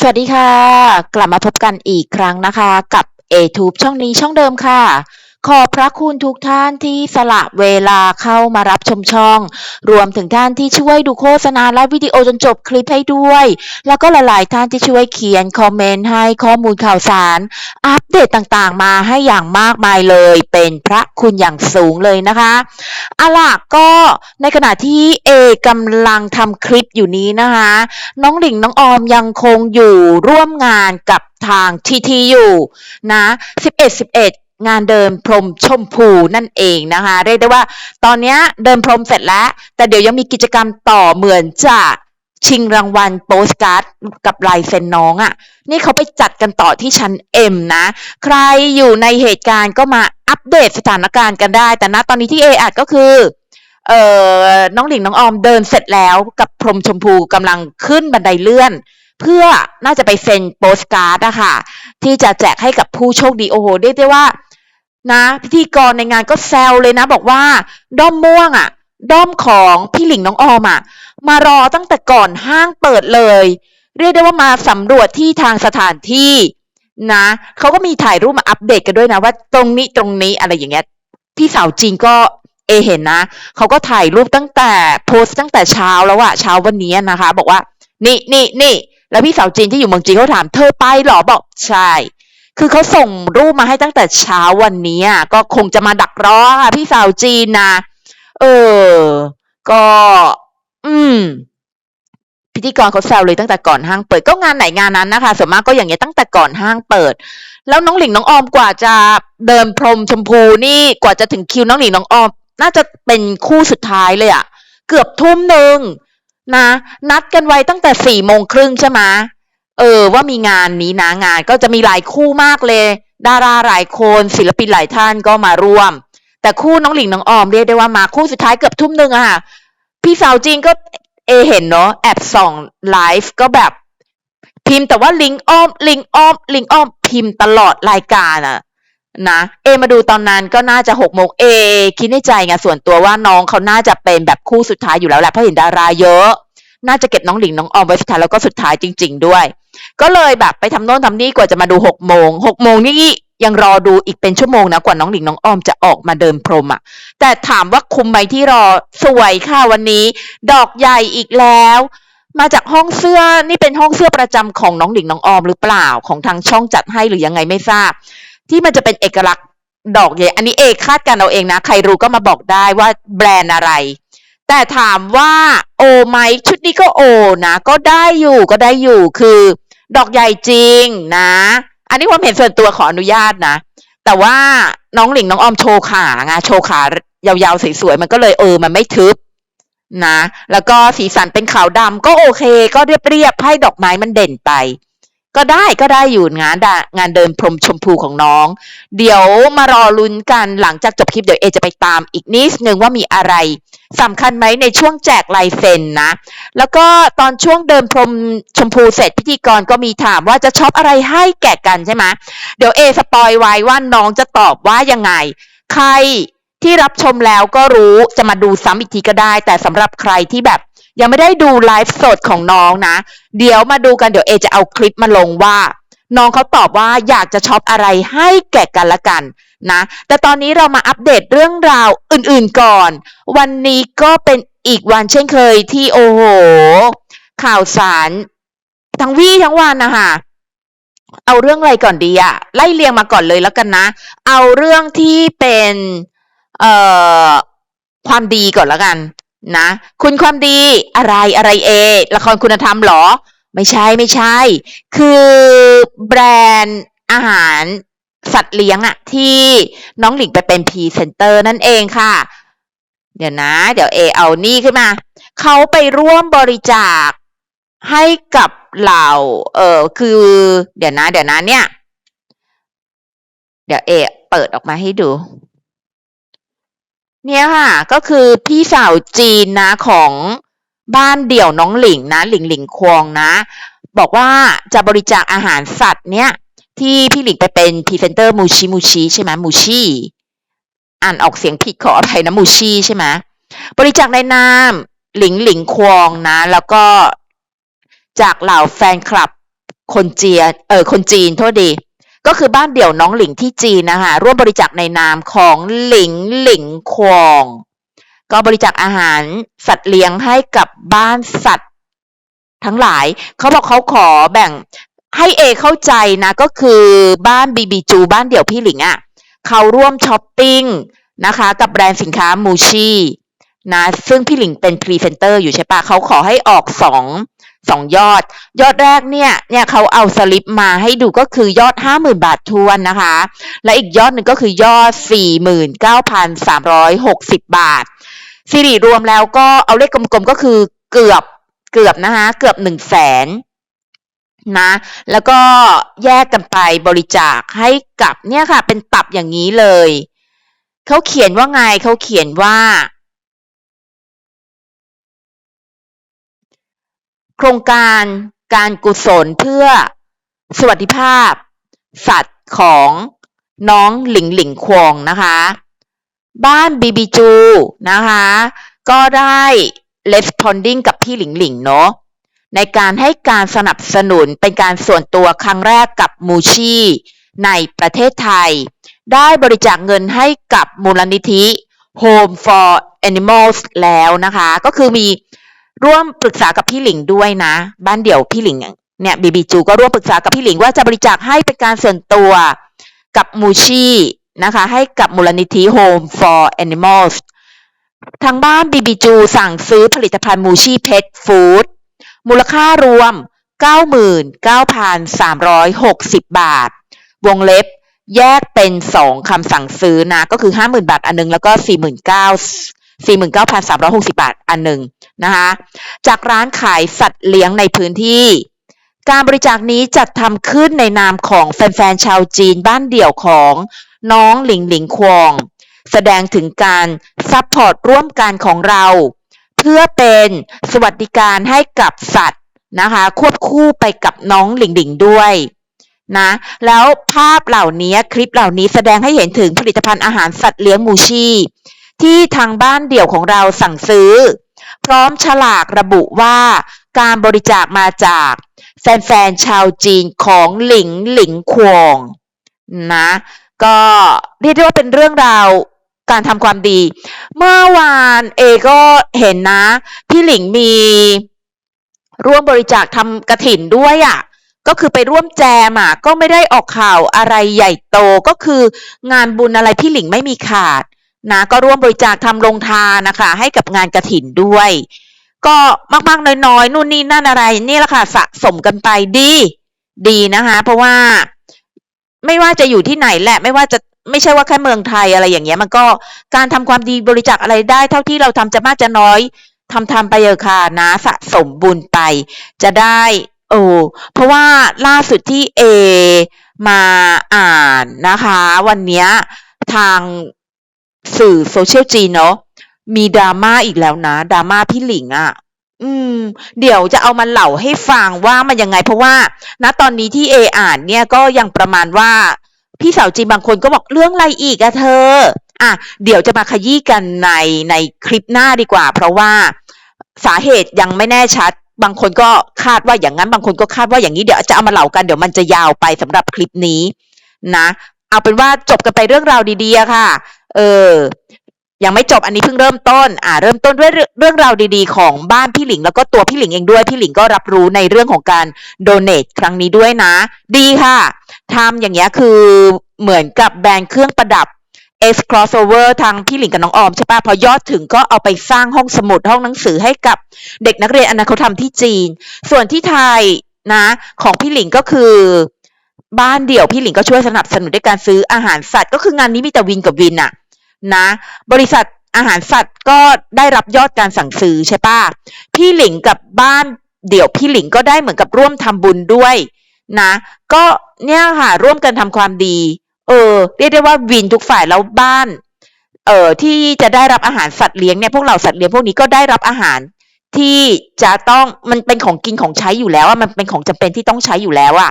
สวัสดีค่ะ กลับมาพบกันอีกครั้งนะคะ กับ a t u b e ช่องนี้ช่องเดิมค่ะ ขอบพระคุณทุกท่านที่สละเวลาเข้ามารับชมช่อง รวมถึงท่านที่ช่วยดูโฆษณาและวิดีโอจนจบคลิปให้ด้วย แล้วก็หลายๆท่านที่ช่วยเขียนคอมเมนต์ให้ข้อมูลข่าวสาร อัปเดตต่างๆ มาให้อย่างมากมายเลย เป็นพระคุณอย่างสูงเลยนะคะอาล่ะก็ในขณะที่เอกำลังทำคลิปอยู่นี้นะคะ น้องหลิงน้องออมยังคงอยู่ร่วมงานกับทางทีทีอยู่นะ11 11 งานเดินพรมชมพูนั่นเองนะคะเรียกได้ว่าตอนนี้เดินพรมเสร็จแล้ว แต่เดี๋ยวยังมีกิจกรรมต่อเหมือนจะชิงรางวัลโปสการ์ดกับลายเซ็นน้องอะ่ะ นี่เขาไปจัดกันต่อที่ชั้นเอ็มนะ ใครอยู่ในเหตุการณ์ก็มาอัปเดตสถานการณ์กันได้ แต่ณตอนนี้ที่เออัดก็คือเอ่อน้องหลิงน้องออมเดินเสร็จแล้วกับพรมชมพูกำลังขึ้นบันไดเลื่อน เพื่อน่าจะไปเซ็นโปสการ์ดอะค่ะ ที่จะแจกให้กับผู้โชคดีโอ้โหเรียกได้ว่า นะ พิธีกรในงานก็แซวเลยนะ บอกว่า ด้อมม่วงอะด้อมของพี่หลิงน้องออมอะมารอตั้งแต่ก่อนห้างเปิดเลย เรียกได้ว่ามาสำรวจที่ทางสถานที่นะเขาก็มีถ่ายรูปมาอัปเดตกันด้วยนะว่าตรงนี้ตรงนี้อะไรอย่างเงี้ยพี่สาวจีนก็เอเห็นนะเขาก็ถ่ายรูปตั้งแต่โพสต์ตั้งแต่เช้าแล้วอะเช้าวันนี้นะคะ บอกว่า นี่นี่นี่แล้วพี่สาวจีนที่อยู่เมืองจีนเขาถามเธอไปหรอบอกใช่ คือเขาส่งรูปมาให้ตั้งแต่เช้าวันนี้อะก็คงจะมาดักรอค่ะพี่สาวจีนนะเออ ก็ อืม พิธีกรเขาแซวเลยตั้งแต่ก่อนห้างเปิดก็งานไหนงานนั้นนะคะส่วนมากก็อย่างเงี้ยตั้งแต่ก่อนห้างเปิด แล้วน้องหลิงน้องออมกว่าจะเดินพรมชมพูนี่กว่าจะถึงคิวน้องหลิงน้องออม น่าจะเป็นคู่สุดท้ายเลยอะเกือบทุ่มหนึ่งนะ นัดกันไว้ตั้งแต่สี่โมงครึ่งใช่ไหม เออว่ามีงานนี้นะงานก็จะมีหลายคู่มากเลย ดาราหลายคนศิลปินหลายท่านก็มาร่วม แต่คู่น้องหลิงน้องออมเรียกได้ว่ามาคู่สุดท้ายเกือบทุ่มหนึ่งอะค่ะ พี่สาวจีนก็เอเห็นเนาะแอบส่องไลฟ์ก็แบบ พิมพ์แต่ว่าลิงอ้อมลิงอ้อมลิงอ้อมพิมพ์ตลอดรายการอะนะเอมาดูตอนนั้นก็น่าจะหกโมงเอคิดในใจไงส่วนตัวว่าน้องเขาน่าจะเป็นแบบคู่สุดท้ายอยู่แล้วแหละเพราะเห็นดาราเยอะ น่าจะเก็บน้องหลิงน้องออมไว้สุดท้ายแล้วก็สุดท้ายจริง ๆ ด้วย ก็เลยแบบไปทำโน่นทำนี่กว่าจะมาดูหกโมงหกโมงนี่ยังรอดูอีกเป็นชั่วโมงนะกว่าน้องหลิงน้องออมจะออกมาเดินพรมอะ่ะ แต่ถามว่าคุ้มไหมที่รอสวยค่ะวันนี้ ดอกใหญ่อีกแล้ว มาจากห้องเสื้อนี่เป็นห้องเสื้อประจำของน้องหลิงน้องออมหรือเปล่าของทางช่องจัดให้หรือยังไงไม่ทราบ ที่มันจะเป็นเอกลักษณ์ดอกใหญ่อันนี้เอกคาดการเอาเองนะ ใครรู้ก็มาบอกได้ว่าแบรนด์อะไร แต่ถามว่าโอไหมชุดนี้ก็โอนะก็ได้อยู่ก็ได้อยู่คือ ดอกใหญ่จริงนะ อันนี้ความเห็นส่วนตัวขออนุญาตนะ แต่ว่าน้องหลิงน้องออมโชว์ขาไงโชว์ขายาวๆสวยๆมันก็เลยเออมันไม่ทึบนะ แล้วก็สีสันเป็นขาวดำก็โอเค ก็เรียบๆให้ดอกไม้มันเด่นไป ก็ได้ก็ได้อยู่งานดงานเดินพรมชมพูของน้อง เดี๋ยวมารอลุ้นกันหลังจากจบคลิปเดี๋ยวเอจะไปตามอีกนิดนึงว่ามีอะไรสำคัญไหมในช่วงแจกลายเซ็นนะ แล้วก็ตอนช่วงเดินพรมชมพูเสร็จพิธีกรก็มีถามว่าจะช็อปอะไรให้แก่กันใช่ไหมเดี๋ยวเอสปอยไว้ว่าน้องจะตอบว่ายังไง ใครที่รับชมแล้วก็รู้จะมาดูซ้ำอีกทีก็ได้ แต่สำหรับใครที่แบบ ยังไม่ได้ดูไลฟ์สดของน้องนะ เดี๋ยวมาดูกันเดี๋ยวเอจะเอาคลิปมาลงว่า น้องเขาตอบว่าอยากจะช็อปอะไรให้แก่กันละกันนะ แต่ตอนนี้เรามาอัปเดตเรื่องราวอื่นๆก่อน วันนี้ก็เป็นอีกวันเช่นเคยที่โอ้โห ข่าวสาร ทั้งวี่ทั้งวันนะคะเอาเรื่องอะไรก่อนดีอะไล่เรียงมาก่อนเลยแล้วกันนะ เอาเรื่องที่เป็น เอ่อ ความดีก่อนแล้วกัน นะ คุณความดีอะไรอะไรเอ ละครคุณธรรมหรอ ไม่ใช่ไม่ใช่ คือแบรนด์อาหารสัตว์เลี้ยงอะที่น้องหลิงไปเป็นพรีเซนเตอร์นั่นเองค่ะ เดี๋ยวนะ เดี๋ยวเอเอานี่ขึ้นมา เขาไปร่วมบริจาคให้กับเหล่า เออคือ เดี๋ยวนะ เดี๋ยวนะเนี่ย เดี๋ยวเอเปิดออกมาให้ดู เนี่ยค่ะก็คือพี่สาวจีนนะของบ้านเดี่ยวน้องหลิงนะหลิงหลิงควงนะ บอกว่าจะบริจาคอาหารสัตว์เนี่ยที่พี่หลิงไปเป็นพรีเซนเตอร์มูชิมูชิใช่ไหมมูชิอ่านออกเสียงผิดขออภัยนะมูชิใช่ไหมบริจาคในนามหลิงหลิงควงนะ แล้วก็จากเหล่าแฟนคลับคนเจียเออคนจีนโทษดี ก็คือบ้านเดี่ยวน้องหลิงที่จีนนะคะร่วมบริจาคในนามของหลิงหลิงควอง ก็บริจาคอาหารสัตว์เลี้ยงให้กับบ้านสัตว์ ทั้งหลายเขาบอกเขาขอแบ่งให้เอเข้าใจนะก็คือบ้านบีบีจูบ้านเดี่ยวพี่หลิงอะ่ะเขาร่วมช้อปปิ้งนะคะกับแบรนด์สินค้ามูชีนะซึ่งพี่หลิงเป็นพรีเซนเตอร์อยู่ใช่ปะเขาขอให้ออกสอง สองยอด ยอดแรกเนี่ยเนี่ยเขาเอาสลิปมาให้ดูก็คือยอดห้าหมื่นบาททวนนะคะ และอีกยอดหนึ่งก็คือยอดสี่หมื่นเก้าพันสามร้อยหกสิบบาทสิริรวมแล้วก็เอาเลขกลมๆก็คือเกือบเกือบนะคะเกือบหนึ่งแสนนะแล้วก็แยกกันไปบริจาคให้กับเนี่ยค่ะ เป็นตับอย่างนี้เลย เขาเขียนว่าไงเขาเขียนว่า โครงการการกุศลเพื่อสวัสดิภาพ สัตว์ของน้องหลิงหลิงควงนะคะ บ้านบีบีจูนะคะ ก็ได้ responding กับพี่หลิงหลิงเนาะในการให้การสนับสนุนเป็นการส่วนตัวครั้งแรกกับมูชีในประเทศไทย ได้บริจาคเงินให้กับมูลนิธิ Home for Animals แล้วนะคะ ก็คือมี ร่วมปรึกษากับพี่หลิงด้วยนะ บ้านเดี่ยวพี่หลิงเนี่ยบีบีจูก็ร่วมปรึกษากับพี่หลิงว่าจะบริจาคให้เป็นการส่วนตัวกับมูชีนะคะให้กับมูลนิธิ Home for Animals ทางบ้านบีบีจูสั่งซื้อผลิตภัณฑ์มูชีเพ t ฟู้ดมูลค่ารวม 99,360 บาท วงเล็บแยกเป็นสองคำสั่งซื้อนะ ก็คือ 50,000 บาทอันนึง แล้วก็ 49 49,360 บาทอันหนึ่งนะคะจากร้านขายสัตว์เลี้ยงในพื้นที่ การบริจาคนี้จัดทำขึ้นในนามของแฟนๆชาวจีนบ้านเดี่ยวของน้องหลิงหลิงควง แสดงถึงการซัพพอร์ตร่วมกันของเรา เพื่อเป็นสวัสดิการให้กับสัตว์นะคะควบคู่ไปกับน้องหลิงหลิงด้วยนะแล้วภาพเหล่านี้คลิปเหล่านี้แสดงให้เห็นถึงผลิตภัณฑ์อาหารสัตว์เลี้ยงมูชี ที่ทางบ้านเดี่ยวของเราสั่งซื้อ พร้อมฉลากระบุว่าการบริจาคมาจากแฟนๆชาวจีนของหลิงหลิงควงนะก็เรียกได้ว่าเป็นเรื่องราวการทำความดี เมื่อวานเอก็เห็นนะ พี่หลิงมีร่วมบริจาคทำกระถินด้วยอะ่ะก็คือไปร่วมแจมอะก็ไม่ได้ออกข่าวอะไรใหญ่โตก็คืองานบุญอะไรพี่หลิงไม่มีขาด นะก็ร่วมบริจาคทำลงทานนะคะ ให้กับงานกระถินด้วย ก็มากๆน้อยๆนู่นนี่นั่นอะไร นี่แหละค่ะสะสมกันไปดี ดีนะคะ เพราะว่าไม่ว่าจะอยู่ที่ไหนแหละไม่ว่าจะไม่ใช่ว่าแค่เมืองไทยอะไรอย่างเงี้ย มันก็การทำความดีบริจาคอะไรได้ เท่าที่เราทำจะมากจะน้อยทำทำไปเถอะค่ะนะสะสมบุญไป จะได้โอ้เพราะว่าล่าสุดที่เอมาอ่านนะคะ วันเนี้ยทาง สื่อโซเชียลจีนเนาะมีดราม่าอีกแล้วนะดราม่าพี่หลิงอะ่ะ อืม เดี๋ยวจะเอามาเล่าให้ฟังว่ามันยังไง เพราะว่า ณตอนนี้ที่เออ่านเนี่ยก็ยังประมาณว่า พี่สาวจีนบางคนก็บอกเรื่องอะไรอีกอะเธอ อะ เดี๋ยวจะมาขยี้กันในในคลิปหน้าดีกว่า เพราะว่าสาเหตุยังไม่แน่ชัด บางคนก็คาดว่าอย่างนั้นบางคนก็คาดว่าอย่างนี้เดี๋ยวจะเอามาเล่ากันเดี๋ยวมันจะยาวไปสำหรับคลิปนี้นะเอาเป็นว่าจบกันไปเรื่องราวดีๆค่ะ เออ ยังไม่จบอันนี้เพิ่งเริ่มต้น อ่า เริ่มต้นด้วยเรื่องราวดีๆ ของบ้านพี่หลิง แล้วก็ตัวพี่หลิงเองด้วย พี่หลิงก็รับรู้ในเรื่องของการโดเนทครั้งนี้ด้วยนะ ดีค่ะทำอย่างเงี้ยคือเหมือนกับแบรนด์เครื่องประดับ S crossover ทางพี่หลิงกับน้องออมใช่ปะพอยอดถึงก็เอาไปสร้างห้องสมุดห้องหนังสือให้กับเด็กนักเรียนอนาคตธรรมที่จีน ส่วนที่ไทยนะ ของพี่หลิงก็คือ บ้านเดี่ยวพี่หลิงก็ช่วยสนับสนุนด้วยการซื้ออาหารสัตว์ ก็คืองานนี้มีแต่วินกับวินอะ นะ บริษัทอาหารสัตว์ก็ได้รับยอดการสั่งซื้อใช่ปะพี่หลิงกับบ้านเดี่ยวพี่หลิงก็ได้เหมือนกับร่วมทำบุญด้วยนะ ก็เนี่ยค่ะร่วมกันทำความดี เออ เรียกได้ว่าวินทุกฝ่ายแล้วบ้าน เอ่อที่จะได้รับอาหารสัตว์เลี้ยงเนี่ยพวกเราสัตว์เลี้ยงพวกนี้ก็ได้รับอาหารที่จะต้องมันเป็นของกินของใช้อยู่แล้วอะมันเป็นของจำเป็นที่ต้องใช้อยู่แล้วอะ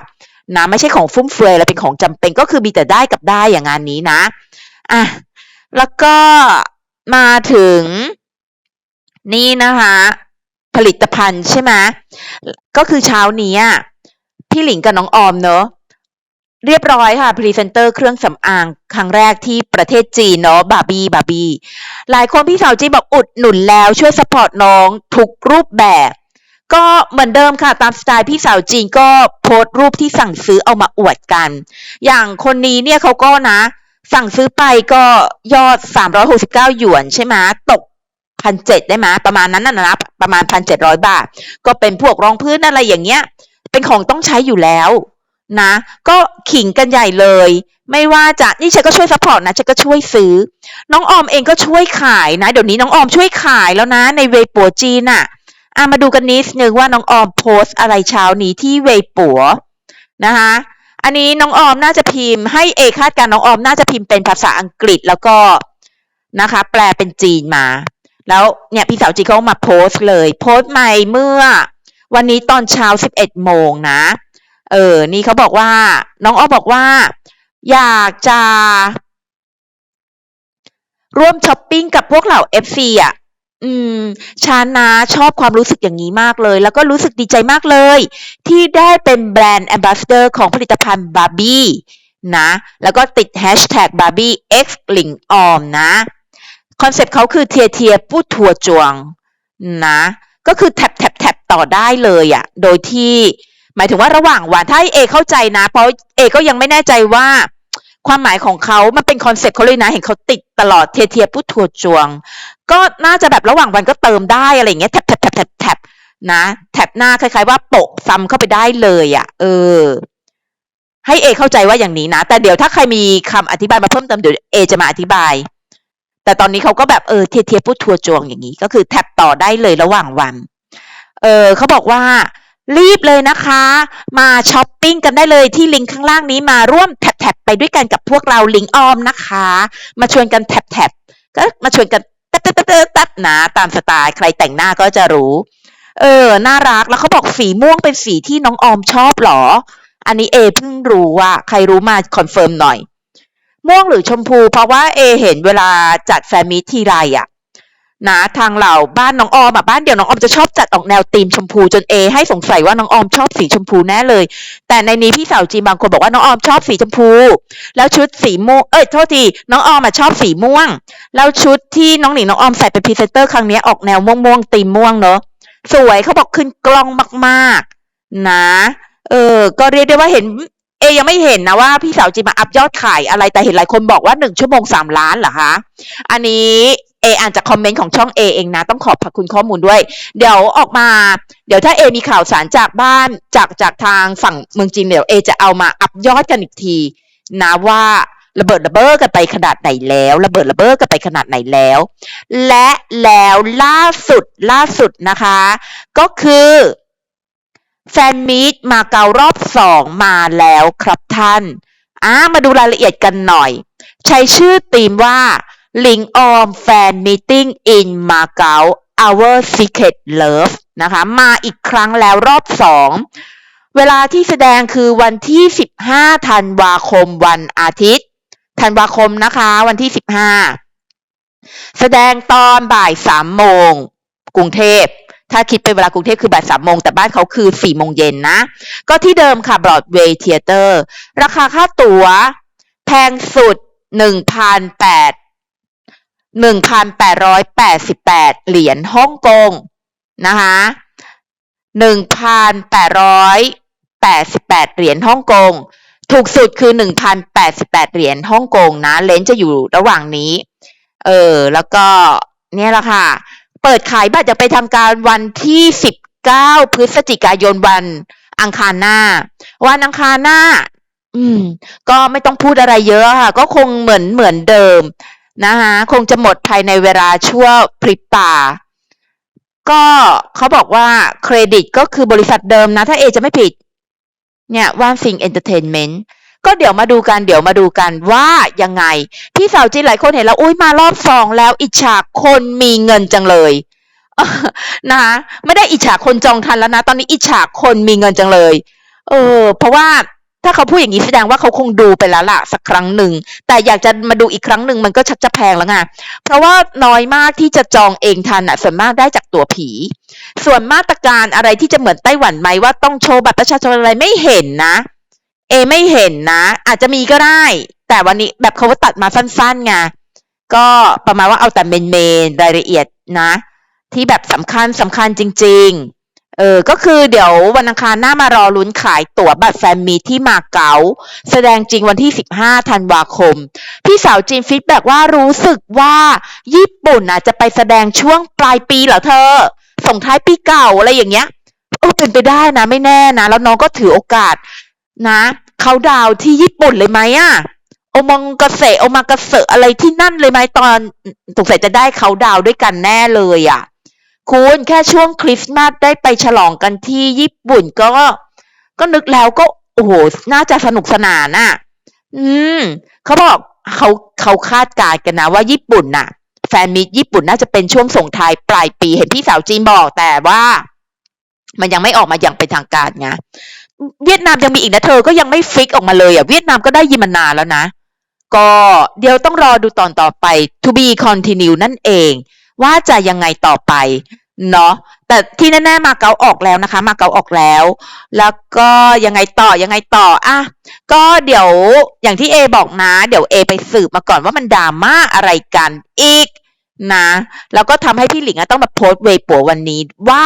นะไม่ใช่ของฟุ่มเฟือยแล้วเป็นของจำเป็นก็คือมีแต่ได้กับได้อย่างงานนี้นะอะ แล้วก็มาถึงนี่นะคะ ผลิตภัณฑ์ใช่ไหมก็คือเช้านี้พี่หลิงกับน้องออมเนอะเรียบร้อยค่ะพรีเซนเตอร์เครื่องสำอางครั้งแรกที่ประเทศจีนเนาะบาร์บี้บาร์บี้หลายคนพี่สาวจีนบอกอุดหนุนแล้วช่วยสปอร์ตน้องทุกรูปแบบ ก็เหมือนเดิมค่ะตามสไตล์พี่สาวจีนก็โพสต์รูปที่สั่งซื้อเอามาอวดกัน อย่างคนนี้เนี่ยเขาก็นะ สั่งซื้อไปก็ยอด 369 หยวนใช่ไหมตกพันเจ็ดได้ไหมประมาณนั้นนะนะประมาณพันเจ็ดร้อยบาท ก็เป็นพวกรองพื้นอะไรอย่างเงี้ย เป็นของต้องใช้อยู่แล้วนะ ก็ขิงกันใหญ่เลย ไม่ว่าจะนี่ฉันก็ช่วยซัพพอร์ตนะฉันก็ช่วยซื้อ น้องออมเองก็ช่วยขายนะ เดี๋ยวนี้น้องออมช่วยขายแล้วนะ ในเวปัวจีนอะอะมาดูกันนิดนึงว่าน้องออมโพสต์อะไรเช้านี้ที่เวปัวนะคะ อันนี้น้องออมน่าจะพิมพ์ให้เอคาดการณ์น้องออมน่าจะพิมพ์เป็นภาษาอังกฤษแล้วก็นะคะ แปลเป็นจีนมา แล้วเนี่ยพี่สาวจีเขามาโพสต์เลย โพสต์ใหม่เมื่อ วันนี้ตอนเช้า11โมงนะ เออ นี่เขาบอกว่า น้องอ้อบอกว่า อยากจะ ร่วมช้อปปิ้งกับพวกเหล่า FC อะ อืมชานนะชอบความรู้สึกอย่างนี้มากเลย แล้วก็รู้สึกดีใจมากเลย ที่ได้เป็นแบรนด์แอมบาสเดอร์ของผลิตภัณฑ์บาร์บี้นะ แล้วก็ติดแฮชแท็กบาร์บี้ X หลิงออมนะ คอนเซปต์เขาคือเทียเทียปู้ทัวจวงนะ ก็คือแท็บแท็บแท็บต่อได้เลยอะ่ะ โดยที่ หมายถึงว่าระหว่างวันถ้าเอเข้าใจนะ เพราะเอก็ยังไม่แน่ใจว่า ความหมายของเขามันเป็นคอนเซ็ปต์เขาเลยนะ เห็นเขาติดตลอดเทียเทียพูดทัวจวง ก็น่าจะแบบระหว่างวันก็เติมได้อะไรเงี้ยแท็บแท็บแท็บแท็บแท็บนะแท็บหน้าคล้ายๆ ว่าโปะซ้ำเข้าไปได้เลยอะ่ะ เออ ให้เอเข้าใจว่าอย่างนี้นะ แต่เดี๋ยวถ้าใครมีคำอธิบายมาเพิ่มเติมเดี๋ยวเอจะมาอธิบาย แต่ตอนนี้เขาก็แบบเออเทียเทียพูดทัวจวงอย่างนี้ ก็คือแท็บต่อได้เลยระหว่างวัน เออเขาบอกว่ารีบเลยนะคะ มาช้อปปิ้งกันได้เลยที่ลิงก์ข้างล่างนี้มาร่วมแท็บไปด้วยกันกับพวกเราลิงออมนะคะ มาชวนกันแท็บๆก็มาชวนกันแต๊บแต๊บแต๊บแต๊บนะตามสไตล์ใครแต่งหน้าก็จะรู้ เออ น่ารักแล้วเขาบอกสีม่วงเป็นสีที่น้องออมชอบหรอ อันนี้เอเพิ่งรู้ว่าใครรู้มาคอนเฟิร์มหน่อย ม่วงหรือชมพู เพราะว่าเอเห็นเวลาจัดแฟนมิทีไรอะ นะทางเราบ้านน้องออมอะบ้านเดียวน้องออมจะชอบจัดออกแนวธีมชมพูจนเอให้สงสัยว่าน้องออมชอบสีชมพูแน่เลย แต่ในนี้พี่สาวจีนบางคนบอกว่าน้องออมชอบสีชมพู แล้วชุดสีม่วงเอ้ยโทษทีน้องออมอะชอบสีม่วง แล้วชุดที่น้องหนิงน้องออมใส่เป็นพรีเซนเตอร์ครั้งนี้ออกแนวม่วงม่วงๆธีมม่วงเนอะสวยเขาบอกขึ้นกล้องมากๆ นะ เออ ก็เรียกได้ว่าเห็นเอยังไม่เห็นนะว่าพี่สาวจีนมาอัพยอดขายอะไรแต่เห็นหลายคนบอกว่าหนึ่งชั่วโมงสามล้านเหรอคะ อันนี้ เออ่านจากคอมเมนต์ของช่องเอเองนะ ต้องขอบพระคุณข้อมูลด้วย เดี๋ยวออกมา เดี๋ยวถ้าเอมีข่าวสารจากบ้านจากจากทางฝั่งเมืองจีนเดี๋ยวเอจะเอามาอัพยอดกันอีกทีนะว่าระเบิดระเบ้อกันไปขนาดไหนแล้วระเบิดระเบ้อกันไปขนาดไหนแล้ว และแล้วล่าสุดล่าสุดนะคะ ก็คือแฟนมีตมาเการอบสองมาแล้วครับท่านอ่ามาดูรายละเอียดกันหน่อย ใช้ชื่อธีมว่า ลิงออมแฟนมีติ้ง in Macau Our Secret Love นะคะ มาอีกครั้งแล้วรอบสอง เวลาที่แสดงคือวันที่ 15 ธันวาคมวันอาทิตย์ ธันวาคมนะคะ วันที่ 15 แสดงตอนบ่ายสามโมงกรุงเทพ ถ้าคิดเป็นเวลากรุงเทพคือบ่ายสามโมง แต่บ้านเขาคือสี่โมงเย็นนะ ก็ที่เดิมค่ะ Broadway Theater ราคาค่าตั๋วแพงสุดหนึ่งพันแปด อยแปดสิบแปดเหรียญฮ่องกงนะคะหนึ่งพันแปดร้อยแปดสิบแปดเหรียญฮ่องกง ถูกสุดคือหนึ่งพันแปดสิบแปดเหรียญฮ่องกงนะ เลนจะอยู่ระหว่างนี้ เออ แล้วก็เนี่ยแหละค่ะ เปิดขายบัตรจะไปทางการวันที่สิบเก้าพฤศจิกายนวันอังคารหน้า วันอังคารหน้า อืม ก็ไม่ต้องพูดอะไรเยอะค่ะ ก็คงเหมือนเหมือนเดิม นะคะคงจะหมดภายในเวลาชั่วพริบตา ก็เขาบอกว่าเครดิตก็คือบริษัทเดิมนะ ถ้าเอจะไม่ผิด เนี่ยว่านซิงเอนเตอร์เทนเมนต์ก็เดี๋ยวมาดูกันเดี๋ยวมาดูกันว่ายังไง พี่สาวจีนหลายคนเห็นแล้วอุ้ยมารอบสองแล้วอิจฉาคนมีเงินจังเลยนะคะไม่ได้อิจฉาคนจองทันแล้วนะ ตอนนี้อิจฉาคนมีเงินจังเลย เออ เพราะว่า ถ้าเขาพูดอย่างนี้แสดงว่าเขาคงดูไปแล้วล่ะสักครั้งหนึ่ง แต่อยากจะมาดูอีกครั้งหนึ่งมันก็ชักจะแพงแล้วไงเพราะว่าน้อยมากที่จะจองเองทันอะส่วนมากได้จากตัวผี ส่วนมาตรการอะไรที่จะเหมือนไต้หวันไหมว่าต้องโชว์บัตรประชาชนอะไรไม่เห็นนะ เอไม่เห็นนะ อาจจะมีก็ได้ แต่วันนี้แบบเขาตัดมาสั้นๆไงก็ประมาณว่าเอาแต่เมนเมนรายละเอียดนะ ที่แบบสำคัญสำคัญจริง ๆ เออ ก็คือเดี๋ยววันอังคารหน้ามารอลุ้นขายตั๋วบัตรแฟนมีที่มาเก๊าแสดงจริงวันที่ 15 ธันวาคม พี่สาวจีนฟีดแบ็กว่ารู้สึกว่าญี่ปุ่นน่ะจะไปแสดงช่วงปลายปีเหรอเธอ ส่งท้ายปีเก่าอะไรอย่างเงี้ยเออเป็นไปได้นะไม่แน่นะ แล้วน้องก็ถือโอกาสนะเขาดาวที่ญี่ปุ่นเลยไหมอะโอมังกาเสโอมากาเสะอะไรที่นั่นเลยไหมตอนสงสัยจะได้เขาดาวด้วยกันแน่เลยอะ คุณแค่ช่วงคริสต์มาสได้ไปฉลองกันที่ญี่ปุ่นก็ก็นึกแล้วก็โอ้โห น่าจะสนุกสนานอะอืม เขาบอกเขาเขาคาดการณ์กันนะว่าญี่ปุ่นน่ะ แฟนมิตรญี่ปุ่นน่าจะเป็นช่วงส่งท้ายปลายปีเห็นพี่สาวจีนบอกแต่ว่า มันยังไม่ออกมาอย่างเป็นทางการไงเวียดนามยังมีอีกนะเธอก็ยังไม่ฟิกออกมาเลยอะเวียดนามก็ได้ยินมานานแล้วนะ ก็เดี๋ยวต้องรอดูตอนต่อไป to be continue นั่นเอง ว่าจะยังไงต่อไปเนาะแต่ที่แน่ๆมาเก๊าออกแล้วนะคะ มาเก๊าออกแล้ว แล้วก็ยังไงต่อยังไงต่ออะก็เดี๋ยวอย่างที่เอบอกนะ เดี๋ยวเอไปสืบมาก่อนว่ามันดราม่าอะไรกันอีกนะแล้วก็ทำให้พี่หลิงต้องมาโพสต์เวปัววันนี้ว่า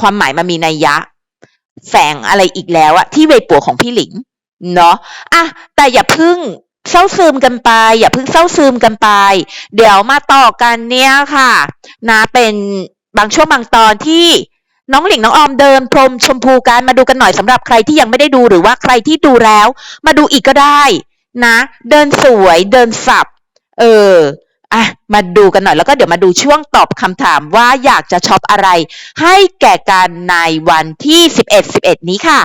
ความหมายมันมีนัยยะ แฝงอะไรอีกแล้วอะที่เวปัวของพี่หลิงเนาะอะแต่อย่าพึ่ง เศร้าซึมกันไป อย่าเพึ่งเศร้าซึมกันไป เดี๋ยวมาต่อกันเนี่ยค่ะนะเป็นบางช่วงบางตอนที่น้องหลิงน้องออมเดินพรมชมพูกันมาดูกันหน่อยสำหรับใครที่ยังไม่ได้ดูหรือว่าใครที่ดูแล้ว มาดูอีกก็ได้นะ เดินสวยเดินสับ เอออะมาดูกันหน่อยแล้วก็เดี๋ยวมาดูช่วงตอบคำถามว่าอยากจะช็อปอะไร ให้แก่กันในวันที่ 11 11 นี้ค่ะ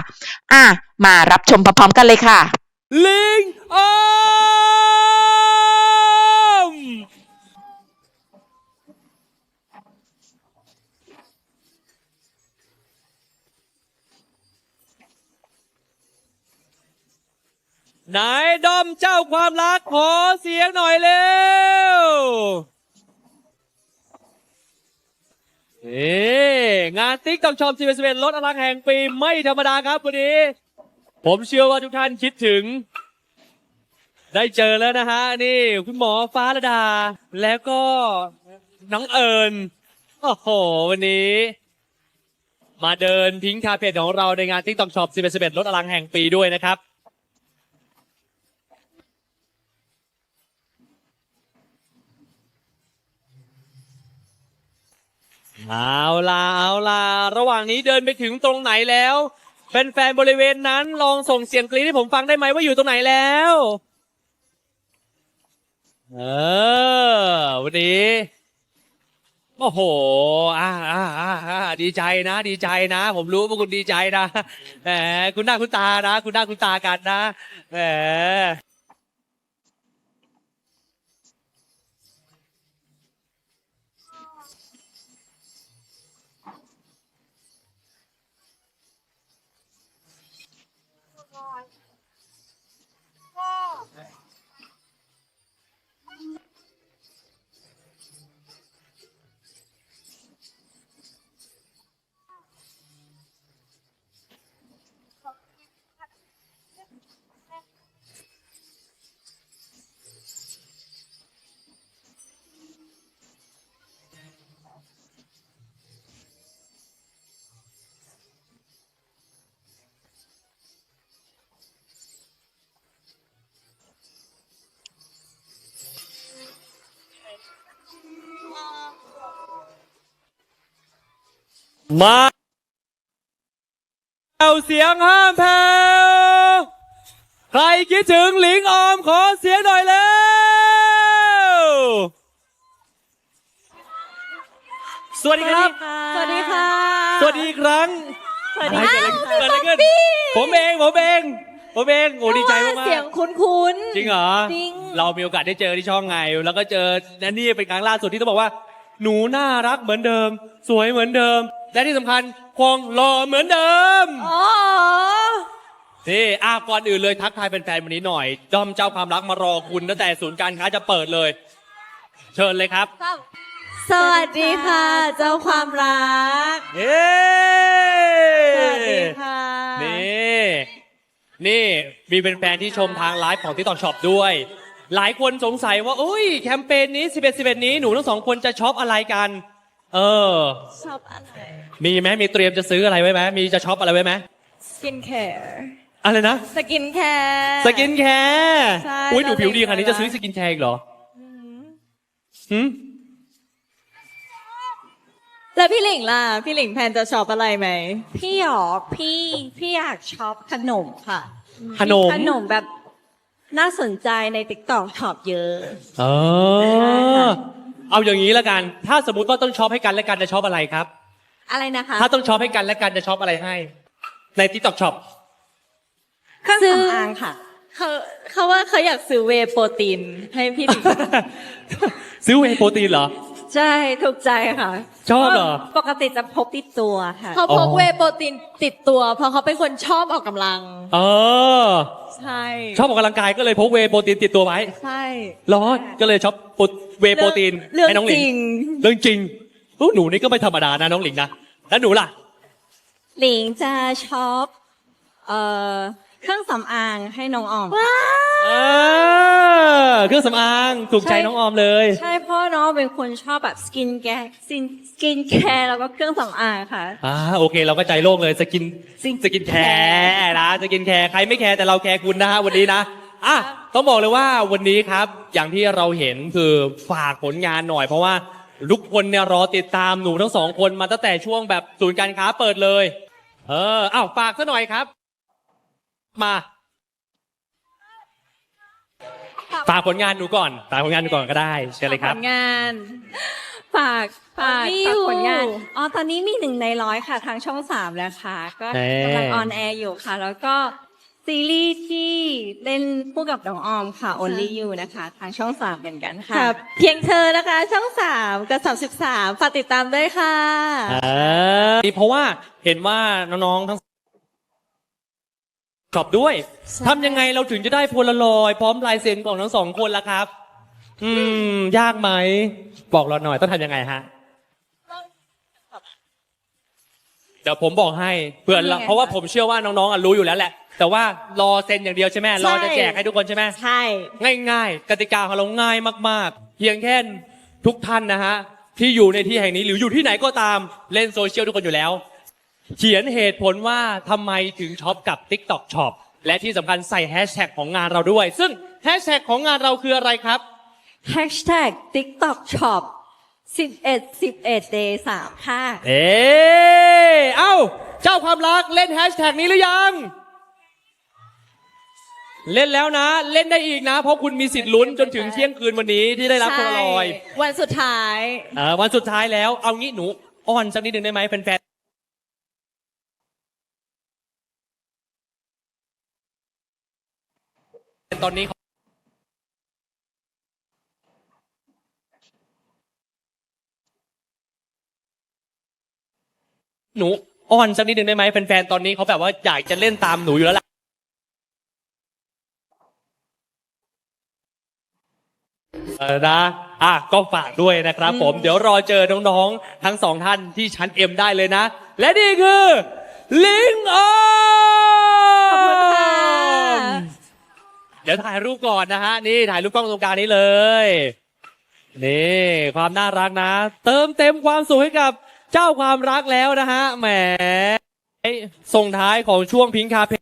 อะมารับชมพร้อมๆกันเลยค่ะ ลิงอมนายดอมเจ้าความรักขอเสียงหน่อยเร็วเอ๊งานติ๊กต้องชมซีเวนลดอลังแห่งปีไม่ธรรมดาครับวันนี้ ผมเชื่อว่าทุกท่านคิดถึง ได้เจอแล้วนะฮะ นี่คุณหมอฟ้าระดา แล้วก็น้องเอิญโอ้โห วันนี้ มาเดินพิงคาเฟ่ของเราในงาน TikTok Shop 11 11ลดอลังแห่งปีด้วยนะครับเอาล่ะเอาล่ะระหว่างนี้เดินไปถึงตรงไหนแล้ว แฟนๆบริเวณนั้นลองส่งเสียงกรี๊ดให้ผมฟังได้ไหมว่าอยู่ตรงไหนแล้ว เออ วันนี้โอ้โห อ่าอ่าอ่าดีใจนะ ดีใจนะ ผมรู้ว่าคุณดีใจนะ แหม คุณหน้าคุณตานะ คุณหน้าคุณตากันนะ แหม มาเอาเสียงห้ามแผ่วใครคิดถึงหลิงออมขอเสียงหน่อยเร็วสวัสดีครับ สวัสดีค่ะ สวัสดีอีกครั้งสวัสดีอะไรค่ะเกิดอะไรขึ้นผมเองผมเองผมเองโอ้ดีใจมากเสียงๆคุ้นๆ จริงเหรอ จริง เรามีโอกาสได้เจอที่ช่องไง แล้วก็เจอนั่นนี่เป็นครั้งล่าสุดที่ต้องบอกว่า หนูน่ารักเหมือนเดิม สวยเหมือนเดิม และที่สำคัญคงหล่อเหมือนเดิมอ๋อนี่อะก่อนอื่นเลยทักทายแฟนๆวันนี้หน่อยด้อมเจ้าความรักมารอคุณตั้งแต่ศูนย์การค้าจะเปิดเลย เชิญเลยครับ สวัสดีค่ะ เจ้าความรัก เย้สวัสดีค่ะ นี่นี่มีเป็นแฟนๆที่ชมทางไลฟ์ของ TikTok Shop ด้วย หลายคนสงสัยว่าโอ้ยแคมเปญนี้ 11 11 นี้หนูทั้งสองคนจะช็อปอะไรกัน เออ ชอบอะไร มีไหมมีเตรียมจะซื้ออะไรไว้ไหมมีจะช็อปอะไรไว้ไหมสกินแคร์ อะไรนะ สกินแคร์ สกินแคร์ใช่อุ้ยหนูผิวดีขนาดนี้เราเลยจะซื้อสกินแคร์อีกเหรอหืมแล้วพี่หลิงล่ะ พี่หลิงแพนจะช็อปอะไรไหม พี่หยอกพี่พี่อยากช็อปขนมค่ะ ขนม ขนมแบบน่าสนใจในติ๊กต็อกช็อปเยอะ เออ เอาอย่างนี้ละกัน ถ้าสมมติว่าต้องช็อปให้กันและกันจะช็อปอะไรครับ อะไรนะคะถ้าต้องช็อปให้กันและกันจะช็อปอะไรให้ ใน TikTok Shop เครื่องสำอางค่ะ เขาเขาว่าเขาอยากซื้อเวย์โปรตีนให้พี่หลิงซื้อเวย์โปรตีนเหรอ ใช่ถูกใจค่ะชอบเหรอ ปกติจะพกติดตัวค่ะ เขาพกอ๋อเวย์โปรตีนติดตัว เพราะเขาเป็นคนชอบออกกำลัง เออ ใช่ ชอบออกกำลังกายก็เลยพกเวย์โปรตีนติดตัวไว้ใช่ ร้อนก็เลยช็อปโปรเวย์โปรตีนเรื่องให้น้องหลิจงริง เรื่องจริงอู้หนูนี่ก็ไม่ธรรมดานะน้องหลิงนะ แล้วหนูล่ะ หลิงจะช็อปเอ่อ เครื่องสำอางให้น้องออม เออเครื่องสำอางถูกใจใช่ น้องออมเลย ใช่เพราะน้องเป็นคนชอบแบบสกินแคร์สกินแคร์แล้วก็เครื่องสำอางค่ะ อ่าโอเคเราก็ใจโล่งเลยสกินสกินสกินแคร์นะสกินแคร์ใครไม่แคร์แต่เราแคร์คุณนะฮะวันนี้นะอะต้องบอกเลยว่าวันนี้ครับ อย่างที่เราเห็นคือฝากผลงานหน่อย เพราะว่าทุกคนเนี่ยรอติดตามหนูทั้งสองคนมาตั้งแต่ช่วงแบบศูนย์การค้าเปิดเลย เอออ้าวฝากซะหน่อยครับ มาฝากผลงานหนูก่อนฝากผลงานหนูก่อนก็ได้เชิญเลยครับผลงานฝากฝากมีฝากอยู่ผลงานอ๋อตอนนี้มีหนึ่งในร้อยค่ะ ทางช่องสามแล้วค่ะ ก็แหมกำลังออนแอร์อยู่ค่ะ แล้วก็ซีรีส์ที่เล่นคู่กับน้องออมค่ะ Only You นะคะ ทางช่องสามเหมือนกันค่ะครับเพียงเธอนะคะ ช่องสามกับสามสิบสามฝากติดตามด้วยค่ะอ่าเพราะว่าเห็นว่าน้องๆทั้ง ชอบด้วยทำยังไงเราถึงจะได้โพลารอยด์พร้อมลายเซ็นของทั้งสองคนล่ะครับ อืม ยากไหม บอกเราหน่อยต้องทำยังไงฮะเดี๋ยวผมบอกให้เพื่อนทำยังไงเพราะว่าคะผมเชื่อว่าน้องๆอะรู้อยู่แล้วแหละ แต่ว่ารอเซ็นอย่างเดียวใช่ไหมรอจะแจกให้ทุกคนใช่ไหม ใช่ ง่ายๆ กติกาของเราง่ายมากๆ เพียงแค่ทุกท่านนะฮะที่อยู่ในที่แห่งนี้หรืออยู่ที่ไหนก็ตามเล่นโซเชียลทุกคนอยู่แล้ว เขียนเหตุผลว่าทำไมถึงช็อปกับ TikTok Shop และที่สำคัญใส่แฮชแท็กของงานเราด้วย ซึ่งแฮชแท็กของงานเราคืออะไรครับ Hashtag TikTok Shop 11 11 day 3ค่ะ เอ๊ะเอ้า เจ้าความรักเล่นแฮชแท็กนี้หรือยัง เล่นแล้วนะ เล่นได้อีกนะ เพราะคุณมีสิทธิ์ลุ้นจนถึงเที่ยงคืนวันนี้ที่ได้รับโพลารอยด์ใช่วันสุดท้ายอ่าวันสุดท้ายแล้ว เอางี้หนูอ้อนสักนิดหนึ่งได้ไหมแฟนๆ ตอนนี้เขาหนูอ้อนสักนิดหนึ่งได้ไหมแฟนๆตอนนี้เขาแบบว่าอยากจะเล่นตามหนูอยู่แล้วล่ะเออนะอะก็ฝากด้วยนะครับ ผมเดี๋ยวรอเจอน้องๆทั้งสองท่านที่ชั้นเอ็มได้เลยนะ และนี่คือลิงออมขอบคุณค่ะ เดี๋ยวถ่ายรูปก่อนนะฮะ นี่ถ่ายรูปกล้องตรงกลางนี้เลย นี่ความน่ารักนะ เติมเต็มความสุขให้กับเจ้าความรักแล้วนะฮะ แหม ส่งท้ายของช่วงพิงคาเพ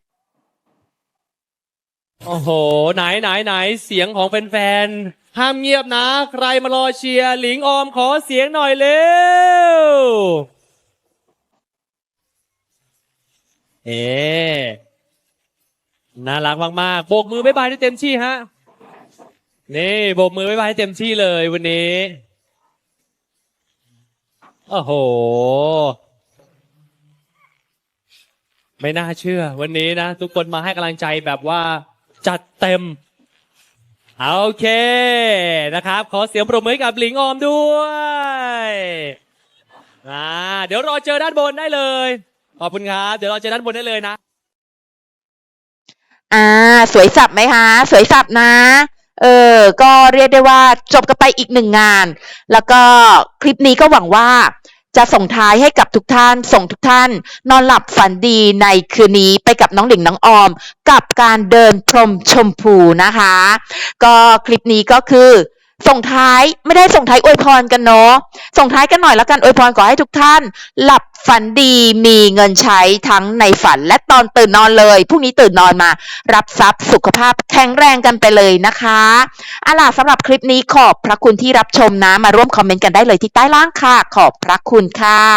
โอ้โห ไหนไหนไหนเสียงของแฟนๆ ห้ามเงียบนะ ใครมารอเชียร์ หลิงออมขอเสียงหน่อยเร็ว เอ๊ น่ารักมากๆโบกมือบ๊ายบายได้เต็มที่ฮะ นี่โบกมือบ๊ายบายให้เต็มที่เลยวันนี้ โอ้โห ไม่น่าเชื่อ วันนี้นะ ทุกคนมาให้กำลังใจแบบว่าจัดเต็ม โอเคนะครับ ขอเสียงปรบมือให้กับหลิงออมด้วยอ่าเดี๋ยวรอเจอด้านบนได้เลย ขอบคุณครับ เดี๋ยวรอเจอด้านบนได้เลยนะ อ่า สวยสับไหมคะ สวยสับนะ เออ ก็เรียกได้ว่าจบกันไปอีกหนึ่งงาน แล้วก็คลิปนี้ก็หวังว่าจะส่งท้ายให้กับทุกท่าน ส่งทุกท่าน นอนหลับฝันดีในคืนนี้ไปกับน้องหลิงน้องออม กับการเดินพรมชมพูนะคะ ก็คลิปนี้ก็คือ ส่งท้ายไม่ได้ส่งท้ายอวยพรกันเนาะส่งท้ายกันหน่อยแล้วกันอวยพรขอให้ทุกท่าน หลับฝันดีมีเงินใช้ทั้งในฝันและตอนตื่นนอนเลยพรุ่งนี้ตื่นนอนมา รับทรัพย์สุขภาพแข็งแรงกันไปเลยนะคะอาล่ะสำหรับคลิปนี้ขอบพระคุณที่รับชมนะมาร่วมคอมเมนต์กันได้เลยที่ใต้ล่างค่ะ ขอบพระคุณค่ะ